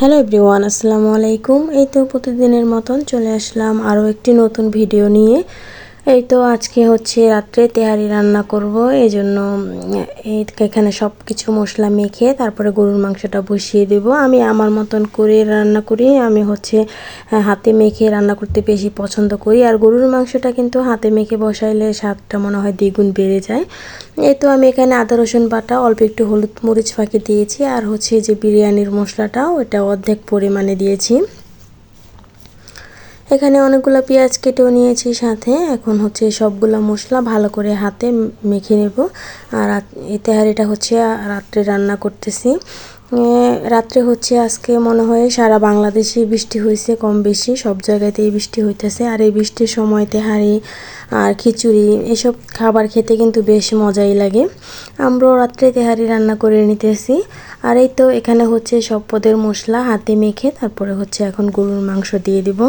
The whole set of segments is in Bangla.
হ্যালো এভরিওয়ান আসসালামু আলাইকুম এই তো প্রতিদিনের মতন চলে আসলাম আরও একটি নতুন ভিডিও নিয়ে। এই তো আজকে হচ্ছে রাত্রে তেহারি রান্না করব এই জন্য এখানে সব কিছু মশলা মেখে তারপরে গরুর মাংসটা বসিয়ে দেব। আমি আমার মতন করে রান্না করি, আমি হচ্ছে হাতে মেখে রান্না করতে বেশি পছন্দ করি। আর গরুর মাংসটা কিন্তু হাতে মেখে বসাইলে স্বাদটা মনে হয় দ্বিগুণ বেড়ে যায়। এই তো আমি এখানে আদা, রসুন বাটা, অল্প একটু হলুদ মরিচ ফাঁকি দিয়েছি। আর হচ্ছে যে বিরিয়ানির মশলাটাও এটা অর্ধেক পরিমাণে দিয়েছি। এখানে অনেকগুলো পেঁয়াজ কেটেও নিয়েছি সাথে। এখন হচ্ছে সবগুলো মশলা ভালো করে হাতে মেখে নেব। আর এই তেহারিটা হচ্ছে রাত্রে রান্না করতেছি। রাত্রে হচ্ছে আজকে মনে হয় সারা বাংলাদেশে বৃষ্টি হয়েছে কম বেশি। সব জায়গাতেই বৃষ্টি হইতেছে। আর এই বৃষ্টির সময় তেহারি আর খিচুড়ি এসব খাবার খেতে কিন্তু বেশ মজাই লাগে। আমরাও রাত্রে তেহারি রান্না করে নিতেছি। আর এই তো এখানে হচ্ছে সব পদের মশলা হাতে মেখে তারপরে হচ্ছে এখন গরুর মাংস দিয়ে দিব।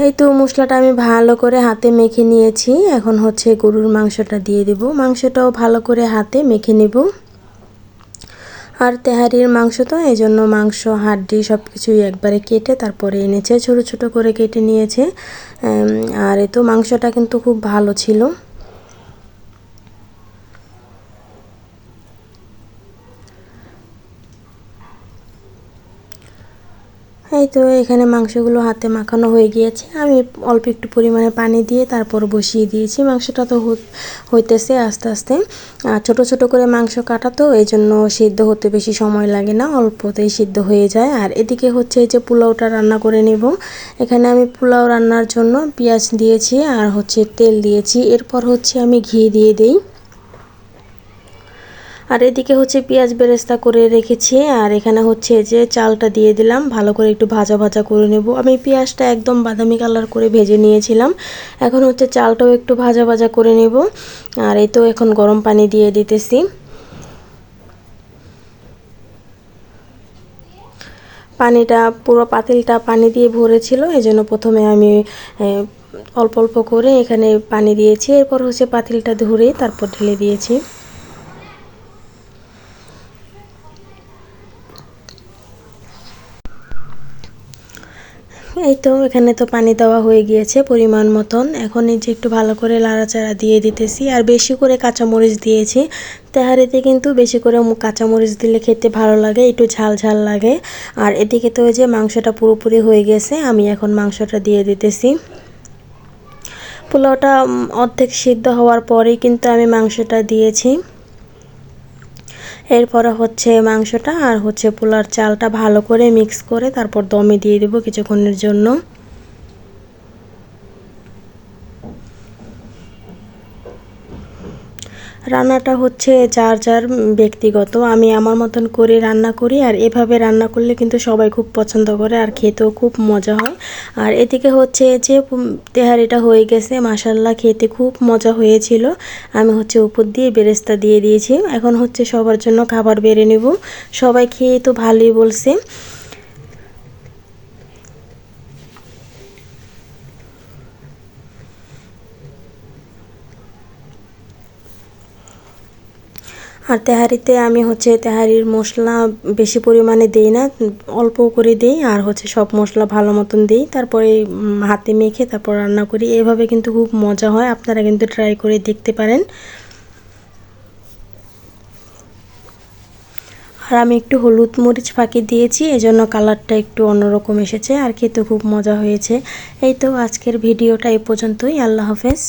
এই তো মশলাটা আমি ভালো করে হাতে মেখে নিয়েছি। এখন হচ্ছে গরুর মাংসটা দিয়ে দেব। মাংসটাও ভালো করে হাতে মেখে নেব। আর তেহারির মাংস তো, এই জন্য মাংস, হাড্ডি সব কিছুই একবারে কেটে তারপরে এনেছে। ছোট ছোট করে কেটে নিয়েছে। আর এ তো মাংসটা কিন্তু খুব ভালো ছিল। এই তো এখানে মাংসগুলো হাতে মাখানো হয়ে গিয়েছে। আমি অল্প একটু পরিমাণে পানি দিয়ে তারপর বসিয়ে দিয়েছি। মাংসটা তো হইতেছে আস্তে আস্তে। ছোটো ছোটো করে মাংস কাটা তো এই জন্য সিদ্ধ হতে বেশি সময় লাগে না, অল্পতেই সিদ্ধ হয়ে যায়। আর এদিকে হচ্ছে এই যে পোলাওটা রান্না করে নেব। এখানে আমি পোলাও রান্নার জন্য পেঁয়াজ দিয়েছি আর হচ্ছে তেল দিয়েছি। এরপর হচ্ছে আমি ঘি দিয়ে দিই। আর এদিকে হচ্ছে পেঁয়াজ বেরেস্তা করে রেখেছি, আর এখানে হচ্ছে যে চালটা দিয়ে দিলাম, ভালো করে একটু ভাজা ভাজা করে নেব। আমি পেঁয়াজটা একদম বাদামি কালার করে ভেজে নিয়েছিলাম, এখন হচ্ছে চালটাও একটু ভাজা ভাজা করে নেব, আর এই তো এখন গরম পানি দিয়ে দিতেছি। পানিটা, পুরো পাতিলটা পানি দিয়ে ভরেছিল এই জন্য প্রথমে আমি অল্প অল্প করে এখানে পানি দিয়েছি, এরপর হচ্ছে পাতিলটা ধরে তারপর ঢেলে দিয়েছি। এই তো, এখানে তো পানি দেওয়া হয়ে গিয়েছে পরিমাণ মতন। এখন এই যে একটু ভালো করে লাড়াচাড়া দিয়ে দিতেছি। আর বেশি করে কাঁচামরিচ দিয়েছি। তেহারিতে কিন্তু বেশি করে কাঁচামরিচ দিলে খেতে ভালো লাগে, একটু ঝাল ঝাল লাগে। আর এদিকে তো ওই যে মাংসটা পুরোপুরি হয়ে গেছে, আমি এখন মাংসটা দিয়ে দিতেছি। পোলাওটা অর্ধেক সিদ্ধ হওয়ার পরেই কিন্তু আমি মাংসটা দিয়েছি। এরপরে হচ্ছে মাংসটা আর হচ্ছে পোলার চালটা ভালো করে মিক্স করে তারপর দমে দিয়ে দেবো কিছুক্ষণের জন্য। রান্নাটা হচ্ছে যার যার ব্যক্তিগত। আমি আমার মতন করে রান্না করি আর এভাবে রান্না করলে কিন্তু সবাই খুব পছন্দ করে আর খেতেও খুব মজা হয়। আর এদিকে হচ্ছে যে তেহারিটা হয়ে গেছে মাসাল্লাহ খেতে খুব মজা হয়েছিল। আমি হচ্ছে উপর দিয়ে বেরেস্তা দিয়ে দিয়েছি। এখন হচ্ছে সবার জন্য খাবার বেড়ে নেব। সবাই খেয়ে তো ভালোই বলছে। আর তেহারিতে আমি হচ্ছে তেহারির মশলা বেশি পরিমাণে দিই না অল্প করে দিই আর হচ্ছে সব মশলা ভালো মতন দিই। তারপরে হাতে মেখে তারপর রান্না করি। এভাবে কিন্তু খুব মজা হয়, আপনারা কিন্তু ট্রাই করে দেখতে পারেন। আর আমি একটু হলুদ মরিচ ফাঁকি দিয়েছি, এজন্য কালারটা একটু অন্যরকম এসেছে আর খেতে খুব মজা হয়েছে। এই তো আজকের ভিডিওটা এই পর্যন্তই, আল্লাহ হাফেজ।